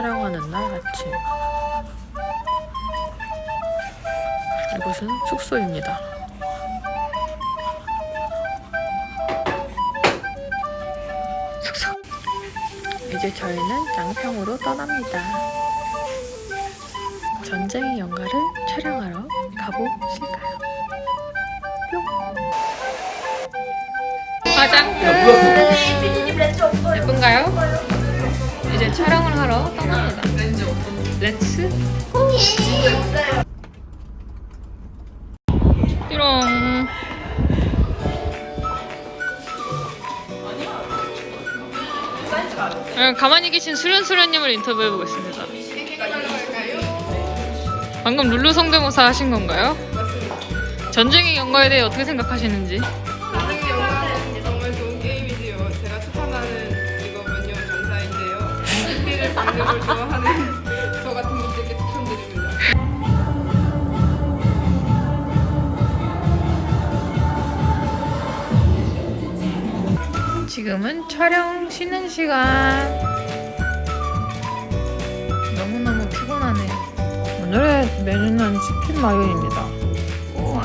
촬영하는 날 아침. 이곳은 숙소입니다. 숙소. 이제 저희는 양평으로 떠납니다. 전쟁의 연가를 촬영하러 가보실까요? 뿅. 화장 촬영을 하러 떠납니다. 렛츠 띠롱. 어, 가만히 계신 수련수련님을 인터뷰해 보겠습니다. 방금 룰루 성대모사 하신 건가요? 전쟁의 연가에 대해 어떻게 생각하시는지? 스킬을 받는 걸 좋아하는 저 같은 분들께 추천드립니다. 지금은 촬영 쉬는 시간. 너무너무 피곤하네. 오늘의 메뉴는 치킨 마요입니다. 우와.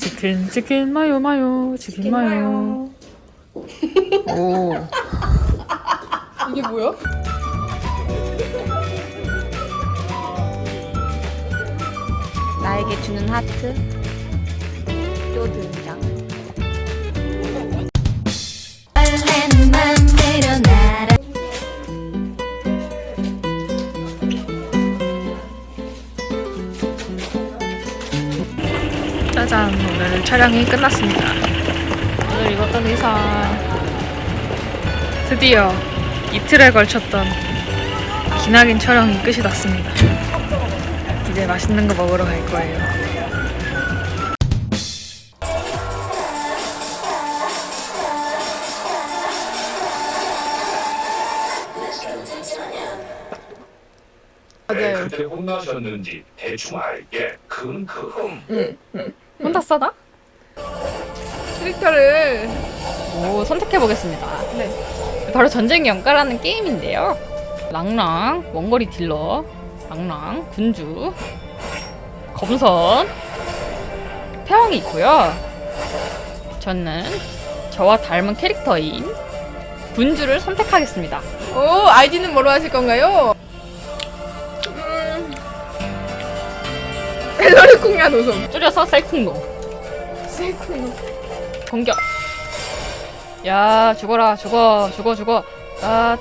치킨, 치킨 마요, 마요, 치킨 마요. 오. 이게 뭐야? 나에게 주는 하트 또 등장 짜잔, 오늘 촬영이 끝났습니다. 오늘 입었던 의상. 드디어 이틀에 걸쳤던 기나긴 촬영이 끝이 났습니다. 이제 맛있는 거 먹으러 갈 거예요. 맞아요. 그때 혼나셨는지 대충 알게 큰 그흠 혼자 써다? 캐릭터를 오 선택해 보겠습니다 네. 바로 전쟁의 연가라는 게임인데요 랑랑 원거리 딜러 랑랑 군주 검선 태왕이 있고요 저는 저와 닮은 캐릭터인 군주를 선택하겠습니다 오 아이디는 뭐로 하실 건가요? 음... 벨러르 콩야 노솜. 줄여서 셀쿵노 세이쿠노. 공격. 야 죽어라 죽어 죽어 죽어. 나.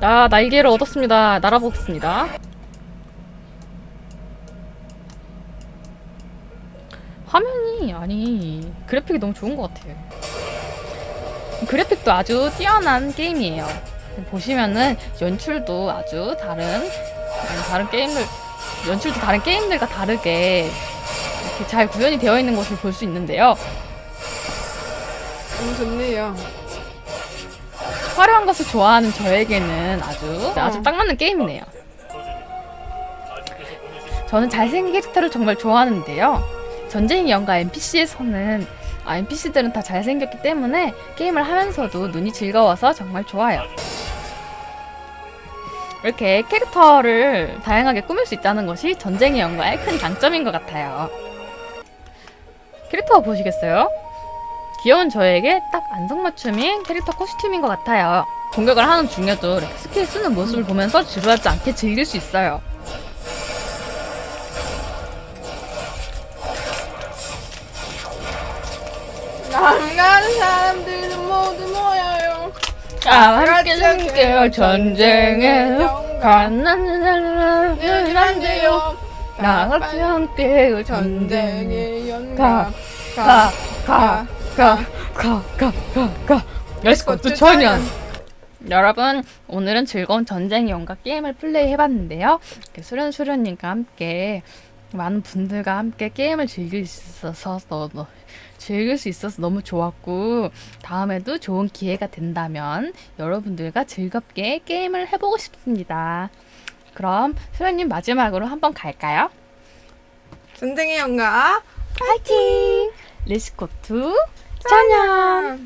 나 날개를 얻었습니다. 날아보겠습니다. 화면이 아니 그래픽이 너무 좋은 것 같아요. 그래픽도 아주 뛰어난 게임이에요. 보시면은 연출도 아주 다른 다른 게임들 연출도 다른 게임들과 다르게 이렇게 잘 구현이 되어 있는 것을 볼 수 있는데요. 너무 좋네요. 화려한 것을 좋아하는 저에게는 아주 아주 딱 맞는 게임이네요. 저는 잘생긴 캐릭터를 정말 좋아하는데요. 전쟁의 연가 NPC에서는 아, NPC들은 다 잘생겼기 때문에 게임을 하면서도 눈이 즐거워서 정말 좋아요. 이렇게 캐릭터를 다양하게 꾸밀 수 있다는 것이 전쟁의 연가의 큰 장점인 것 같아요. 캐릭터 보시겠어요? 귀여운 저에게 딱 안성맞춤인 캐릭터 코스튬인 것 같아요. 공격을 하는 중에도 이렇게 스킬 쓰는 모습을 보면서 지루하지 않게 즐길 수 있어요. 나가는 사람들은 모두 모여요. 자, 함께 함께 전쟁에 가는 안돼요. 나 같이 함께 전쟁에 연가. 가 가 가 가 가 가가 렛츠고 천연 여러분 오늘은 즐거운 전쟁 연가 게임을 플레이 해봤는데요 이렇게 수련수련님과 함께 많은 분들과 함께 게임을 즐길 수 있어서 너무 즐길 수 있어서 너무 좋았고 다음에도 좋은 기회가 된다면 여러분들과 즐겁게 게임을 해보고 싶습니다 그럼 수련님 마지막으로 한번 갈까요? 전쟁의 연가. 파이팅! 투 천연